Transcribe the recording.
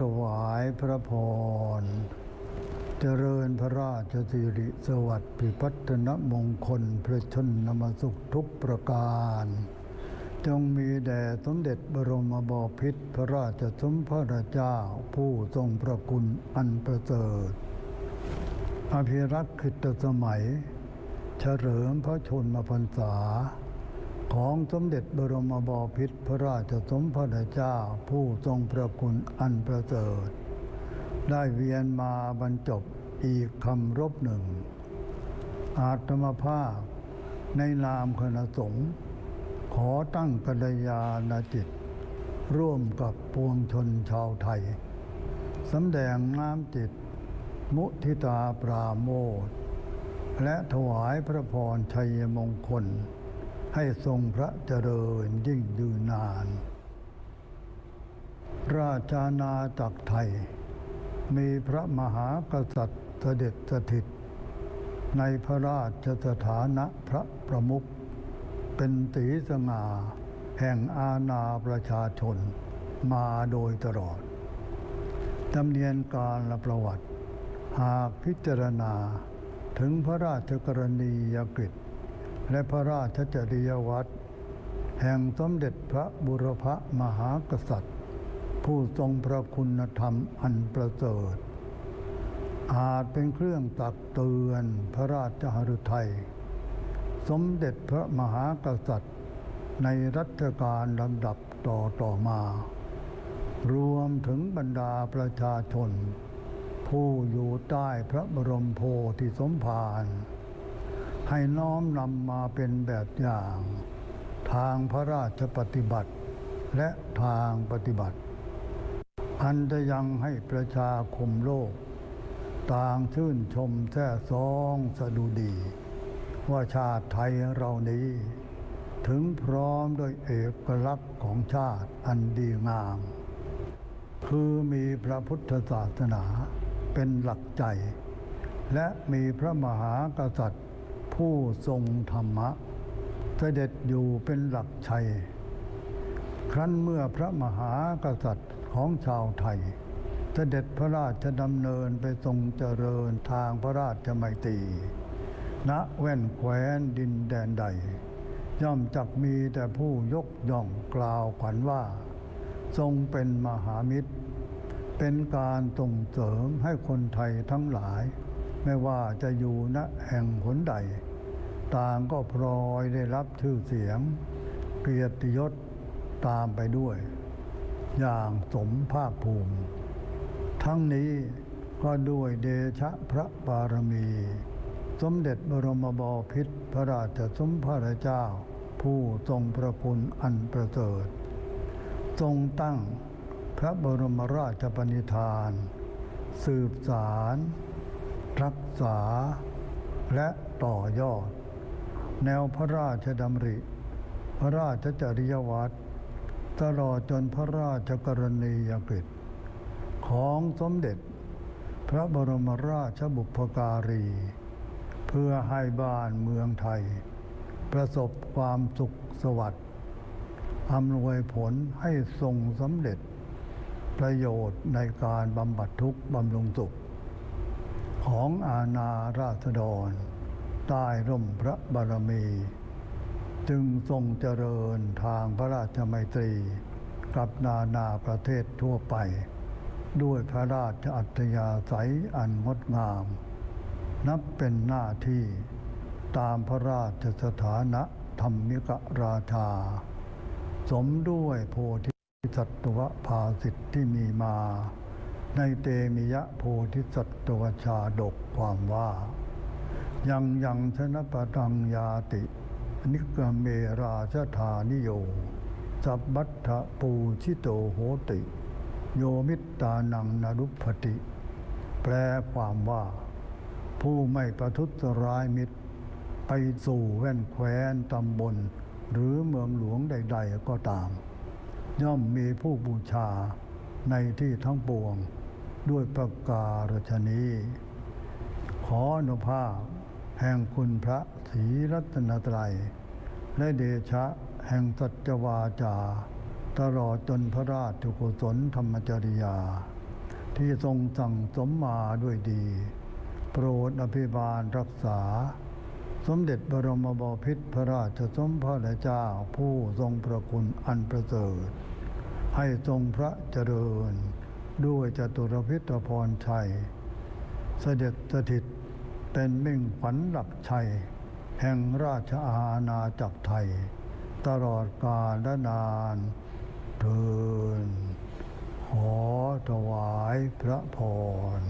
ถวายพระพร เจริญพระราชสิริสวัสดิ์พิพัฒนมงคลพระชนนมสุขทุกประการ จงมีแด่สมเด็จบรมบพิตรพระราชสมภารเจ้าผู้ทรงพระคุณอันประเสริฐอภิรักษ์ขิตสมัย เฉลิมพระชนมพรรษา ของสมเด็จบรมบพิตรพระราชสมภารเจ้าผู้ทรงพระคุณอันประเสริฐ ได้เวียนมาบรรจบอีกคำรบหนึ่ง อาตมภาพในนามคณะสงฆ์ขอตั้งกัลยาณจิต ร่วมกับปวงชนชาวไทยสำแดงน้ำจิต มุทิตาปราโมทและถวายพระพรชัยมงคล ให้ทรงพระเจริญยิ่งยืนนาน ราชานาจักไทย มีพระมหากษัตริย์เสด็จสถิต ในพระราชสถานะพระประมุขเป็นตีสง่าแห่งอาณาประชาชนมาโดยตลอดดำเนียนการและประวัติ หากพิจารณาถึงพระราชกรณียกิจ และพระราชจริยวัตรแห่งสมเด็จพระบุรพมหากษัตริย์ ผู้ทรงพระคุณธรรมอันประเสริฐอาจเป็นเครื่องตักเตือนพระราชหฤทัย สมเด็จพระมหากษัตริย์ ในรัชกาลลำดับต่อต่อมา รวมถึงบรรดาประชาชน ผู้อยู่ใต้พระบรมโพธิสมภาร ให้น้อมนำมาเป็นแบบอย่าง ทางพระราชปฏิบัติ และทางปฏิบัติ อันจะยังให้ประชาคมโลก ต่างชื่นชมแท้ซองสะดุดี ว่าชาติไทยเรานี้ ถึงพร้อมด้วยเอกลักษณ์ของชาติอันดีงาม คือมีพระพุทธศาสนาเป็นหลักใจ และมีพระมหากษัตริย์ ผู้ทรงธรรมะ เสด็จอยู่เป็นหลักชัย ครั้นเมื่อพระมหากษัตริย์ของชาวไทย เสด็จพระราชดำเนินไปทรงเจริญทางพระราชมัยตรีณแว่นแคว้นดินแดนใด ย่อมจักมีแต่ผู้ยกย่องกล่าวขวัญว่า ทรงเป็นมหามิตร เป็นการส่งเสริมให้คนไทยทั้งหลาย ไม่ว่าจะอยู่ณแห่งหนใด ต่างก็พลอยได้รับชื่อเสียง เกียรติยศตามไปด้วย อย่างสมภาคภูมิ ทั้งนี้ก็ด้วยเดชะพระบารมี สมเด็จบรมบพิตรพระราชสมภารเจ้า ผู้ทรงพระคุณอันประเสริฐทรงตั้งพระบรมราชปณิธาน สืบสาร รักษาและต่อยอด แนวพระราชดำริ พระราชจริยวัตรตลอดจนพระราชกรณียกิจ ของสมเด็จ พระบรมราชบุพการี เพื่อให้บ้านเมืองไทย ประสบความสุขสวัสดิ์อำนวยผลให้ทรงสำเร็จ ประโยชน์ในการบำบัดทุกข์บำรุงสุข ของอาณาราษฎร ใต้ร่มพระบารมี จึงทรงเจริญทางพระราชมัยตรี กับนานาประเทศทั่วไป ด้วยพระราชอัธยาศัยอันงดงาม นับเป็นหน้าที่ตามพระราชสถานะธรรมิกราชา สมด้วยโพธิสัตวภาสิทธิ์ที่มีมา ในเตมิยะโพธิสัตวชาดกความว่า ยังยังชนะปตังยาติ นิกเมราชธานิโยสัพบัตถปูชิโตโหติ โยมิตตานังนรุปติ แปลความว่า ผู้ไม่ประทุษร้ายมิตร ไปสู่แว่นแคว้นตำบล หรือเมืองหลวงใด ๆ ก็ตาม ย่อมมีผู้บูชาในที่ทั้งปวง ด้วยประการฉนี้ขออนุภาพ แห่งคุณพระศรีรัตนตรัย และเดชะแห่งสัจวาจา ตลอดจนพระราชกุศลธรรมจริยา ที่ทรงสั่งสมมาด้วยดี โปรดอภิบาลรักษา สมเด็จบรมบพิตรพระราชสมภารเจ้าผู้ทรงพระคุณอันประเสริฐให้ทรงพระเจริญ ด้วยจตุรพิตรพรชัย เสด็จสถิตเป็นมิ่งขวัญหลับชัย แห่งราชอาณาจักรไทย ตลอดกาลและนานเทินขอถวายพระพร